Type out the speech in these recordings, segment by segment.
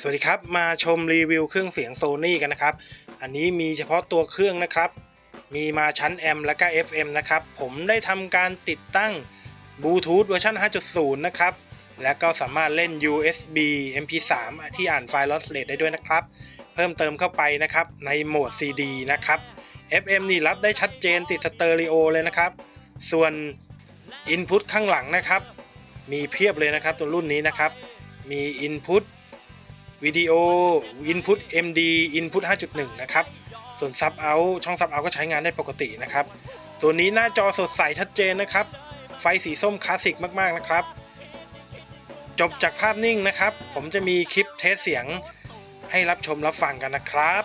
สวัสดีครับ มาชมรีวิวเครื่องเสียงโซนี่กันนะครับ อันนี้มีเฉพาะตัวเครื่องนะครับ มีมาชั้น M และก็ FM นะครับ ผมได้ทำการติดตั้งบลูทูธเวอร์ชัน5.0 นะครับ และก็สามารถเล่น USB MP3 ที่อ่านไฟล์ lossless ได้ด้วยนะครับ เพิ่มเติมเข้าไปนะครับในโหมด CD นะครับ FM นี่รับได้ชัดเจนติดสเตอริโอเลยนะครับ ส่วน Input ข้างหลังนะครับ มีเพียบเลยนะครับตัวรุ่นนี้นะครับ มี Input วิดีโอ Input MD Input 5.1 นะครับ ส่วน Sub Out ช่อง Sub Out ก็ใช้งานได้ปกตินะครับ ตัวนี้หน้าจอสดใสชัดเจนนะครับ ไฟสีส้มคลาสสิกมากๆนะครับ จบจากภาพนิ่งนะครับ ผมจะมีคลิปเทสเสียงให้รับชมรับฟังกันนะครับ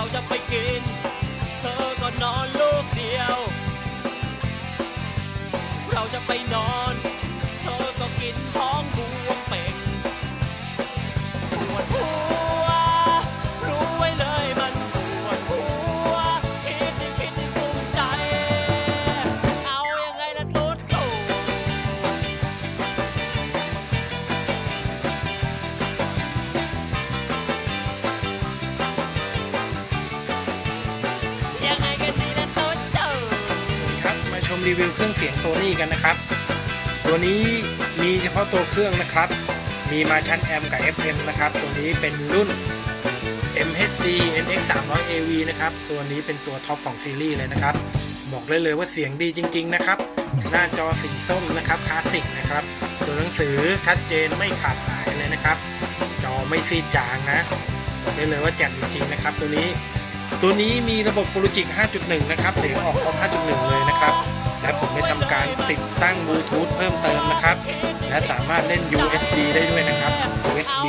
เราจะไปกิน เธอก็นอนลูกเดียว เราจะไปนอน รีวิวเครื่องเสียงโซนี่กันนะครับ ตัวนี้มีเฉพาะตัวเครื่องนะครับ มีมาชั้น M กับ FM นะครับ ตัวนี้เป็นรุ่น MHD NX 300 AV นะครับ ตัวนี้เป็นตัวท็อปของซีรีส์เลยนะครับ บอกได้เลยว่าเสียงดีจริง ๆ นะครับ หน้าจอสีส้มนะครับคลาสสิกนะครับ ตัวหนังสือชัดเจนไม่ขาดหายเลยนะครับ จอไม่ซีดจางนะ บอกได้เลยว่าแจ่มจริงๆนะครับ ตัวนี้ ตัวนี้มีระบบ Logic 5.1 นะครับ เสียงออกคอม5.1 เลยนะครับ และผมได้ทำการติดตั้งบลูทูธเพิ่มเติมนะครับ และสามารถเล่น USB ได้ด้วยนะครับ USB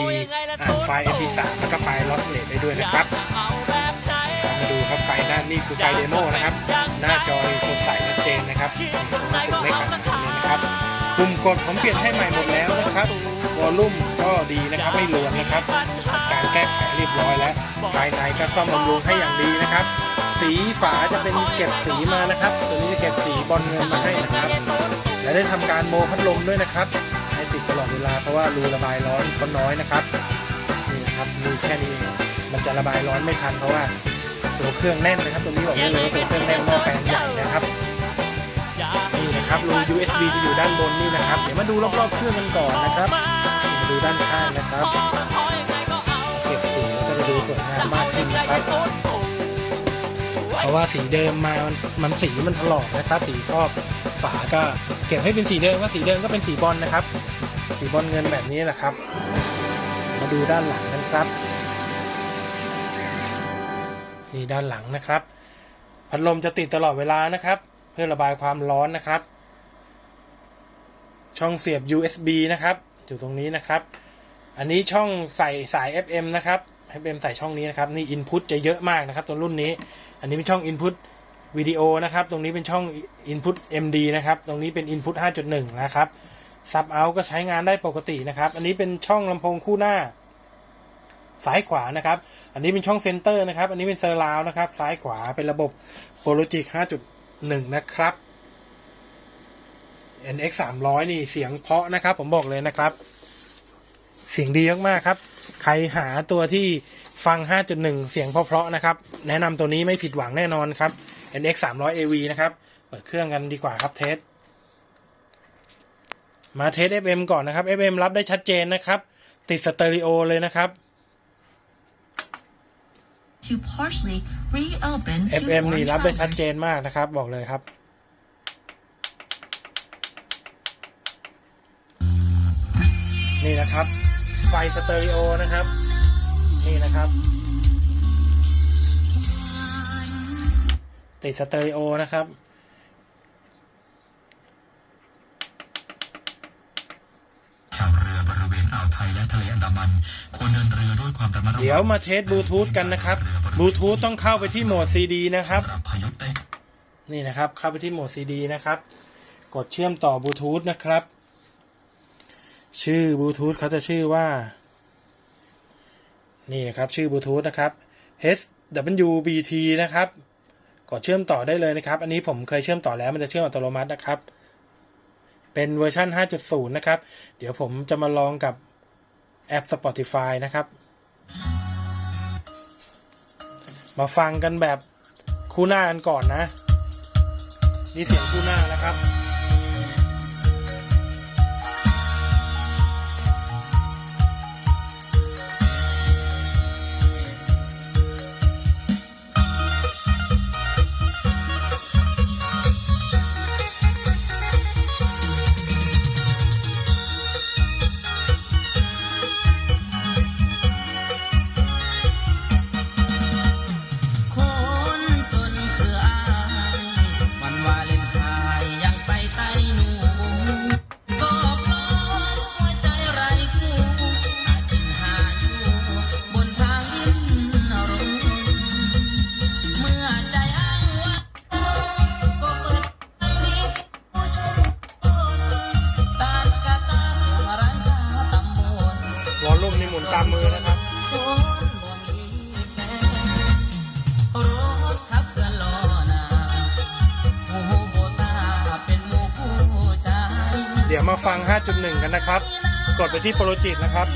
อ่านไฟล์ MP3 แล้วก็ไฟล์ lossless ได้ด้วยนะครับเอาแบบไหนมาดูครับไฟหน้านี่คือไฟเดโมนะครับ หน้าจอสดใสชัดเจนนะครับมรู้สึกไม่ขาดหายเลยนะครับปุ่มกดผมเปลี่ยนให้ใหม่หมดแล้วนะครับวอลลุ่มก็ดีนะครับไม่รวนนะครับ การแก้ไขเรียบร้อยแล้วภายในก็ซ่อมบำรุงให้อย่างดีนะครับ สีฝาจะเป็นเก็บสีมานะครับ ตัวนี้จะเก็บสีบอลเงินมาให้นะครับ และได้ทำการโมพัดลมด้วยนะครับ ให้ติดตลอดเวลาเพราะว่ารูระบายร้อนก็น้อยนะครับนี่นะครับมีแค่นี้เองมันจะระบายร้อนไม่ทันเพราะว่าตัวเครื่องแน่นนะครับ ตัวนี้บอกได้เลยว่าตัวเครื่องแน่นหม้อแปลงใหญ่นะครับนี่นะครับรู USB จะอยู่ด้านบนนี่นะครับ เดี๋ยวมาดูรอบๆเครื่องกันก่อนนะครับมาดูด้านข้างนะครับ เก็บสีก็จะดูสวยงามมากขึ้นนะครับ เพราะว่าสีเดิมมามันมันสีมันถลอกนะครับสีครอบฝาก็เก็บให้เป็นสีเดิมว่าสีเดิมก็เป็นสีบอลนะครับ สีบอลเงินแบบนี้แหละครับ มาดูด้านหลังกันครับนี่ด้านหลังนะครับ พัดลมจะติดตลอดเวลานะครับ เพื่อระบายความร้อนนะครับ ช่องเสียบ USB นะครับอยู่ตรงนี้นะครับ อันนี้ช่องใส่สาย FM นะครับ FM ใส่ช่องนี้นะครับ นี่ Input จะเยอะมากนะครับตัวรุ่นนี้ อันนี้เป็นช่อง Input วิดีโอนะครับ ตรงนี้เป็นช่อง Input MD นะครับ ตรงนี้เป็น Input 5.1 นะครับ Sub Out ก็ใช้งานได้ปกตินะครับ อันนี้เป็นช่องลำโพงคู่หน้า ซ้ายขวานะครับ อันนี้เป็นช่องเซนเตอร์นะครับ อันนี้เป็นเซอร์ราวนะครับ ซ้ายขวาเป็นระบบ Logic 5.1 นะครับ NX 300นี่เสียงเพาะนะครับ ผมบอกเลยนะครับ เสียงดีมากๆครับ ใครหาตัวที่ฟัง 5.1 เสียงเพราะๆนะครับ แนะนำตัวนี้ไม่ผิดหวังแน่นอนครับ NX 300 AV นะครับ เปิดเครื่องกันดีกว่าครับเทส มาเทส FM ก่อนนะครับ FM รับได้ชัดเจนนะครับ ติดสเตอริโอเลยนะครับ to partially reopen FM นี่รับได้ชัด tower เจนมากนะครับ บอกเลยครับนี่นะครับ ไฟสเตอริโอนะครับ นี่นะครับ ติดสเตอริโอนะครับ ชาวเรือบริเวณอ่าวไทยและทะเลอันดามันควรเดินเรือด้วยความระมัดเดี๋ยวมาเทสบลูทูธกันนะครับบลูทูธต้องเข้าไปที่โหมดซีดีนะครับนี่นะครับ เข้าไปที่โหมดซีดีนะครับ กดเชื่อมต่อบลูทูธนะครับ ชื่อบลูทูธเขาจะชื่อว่า นี่นะครับ ชื่อบลูทูธนะครับ HWBT นะครับ กดเชื่อมต่อได้เลยนะครับ อันนี้ผมเคยเชื่อมต่อแล้วมันจะเชื่อมอัตโนมัตินะครับ เป็นเวอร์ชัน5.0 นะครับ เดี๋ยวผมจะมาลองกับแอป Spotify นะครับ มาฟังกันแบบคู่หน้ากันก่อนนะ นี่เสียงคู่หน้านะครับ ดี๋ยวมาฟัง 5.1 กันนะครับ กดไปที่โปรจิตนะครับ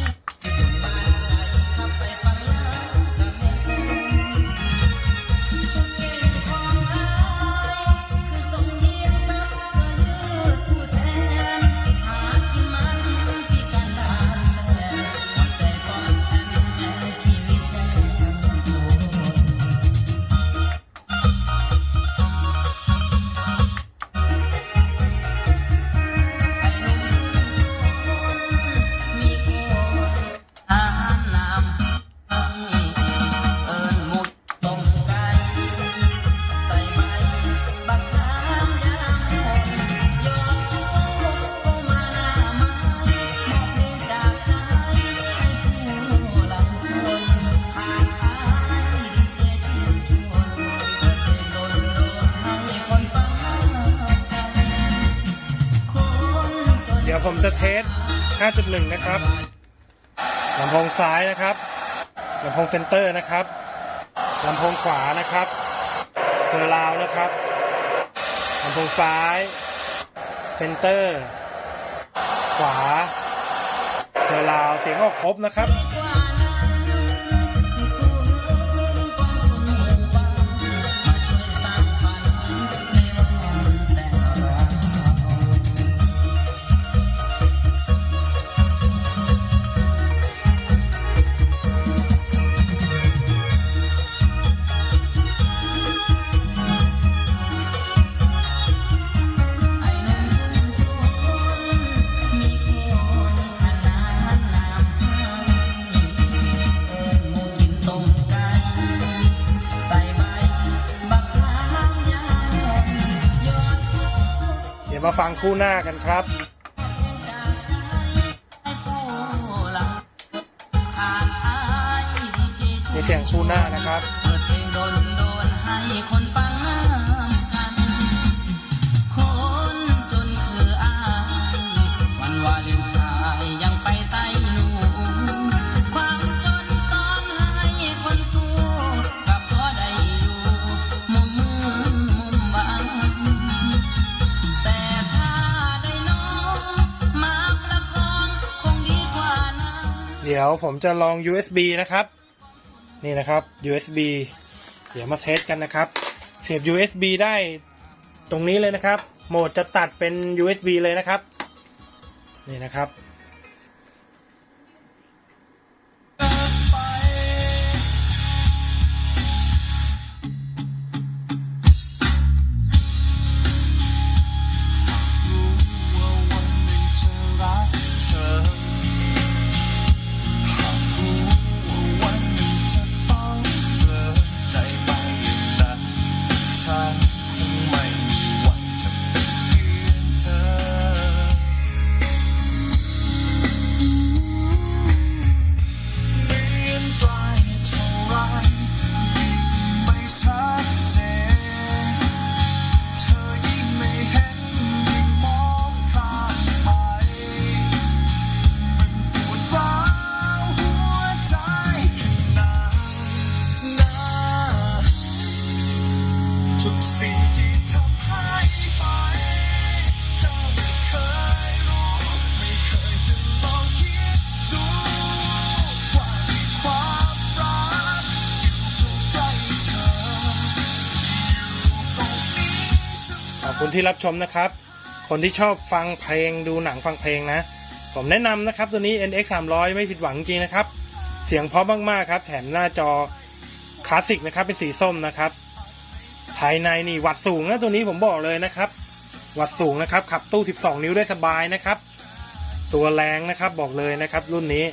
ดี๋ยวผมจะเทส 5.1 นะครับลำโพงซ้ายนะครับลำโพงเซนเตอร์นะครับลำโพงขวานะครับเซอร์ราวนะครับลำโพงซ้ายเซนเตอร์ ขวาเซอร์ราวเสียงออกครบนะครับ ฟังคู่หน้ากันครับจากใจให้ผู้หลับผ่านอายดีเจมีเสียงคู่หน้านะครับ ดี๋ยวผมจะลอง USB นะครับ นี่นะครับ USB เดี๋ยวมาเทสกันนะครับ เสียบ USB ได้ตรงนี้เลยนะครับ โหมดจะตัดเป็น USB เลยนะครับ นี่นะครับ ที่รับชมนะครับ คนที่ชอบฟังเพลงดูหนังฟังเพลงนะ ผมแนะนำนะครับตัวนี้ NX 300ไม่ผิดหวังจริงนะครับ เสียงเพราะมากๆครับ แถมหน้าจอคลาสสิกนะครับ เป็นสีส้มนะครับ ภายในนี่วัดสูงนะตัวนี้ผมบอกเลยนะครับ วัดสูงนะครับ ขับตู้ 12 นิ้วได้สบายนะครับ ตัวแรงนะครับบอกเลยนะครับ รุ่นนี้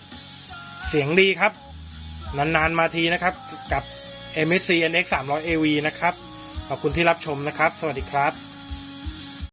เสียงดีครับ นาน ๆ มาทีนะครับ กับ MSC NX 300 AV นะครับ ขอบคุณที่รับชมนะครับ สวัสดีครับ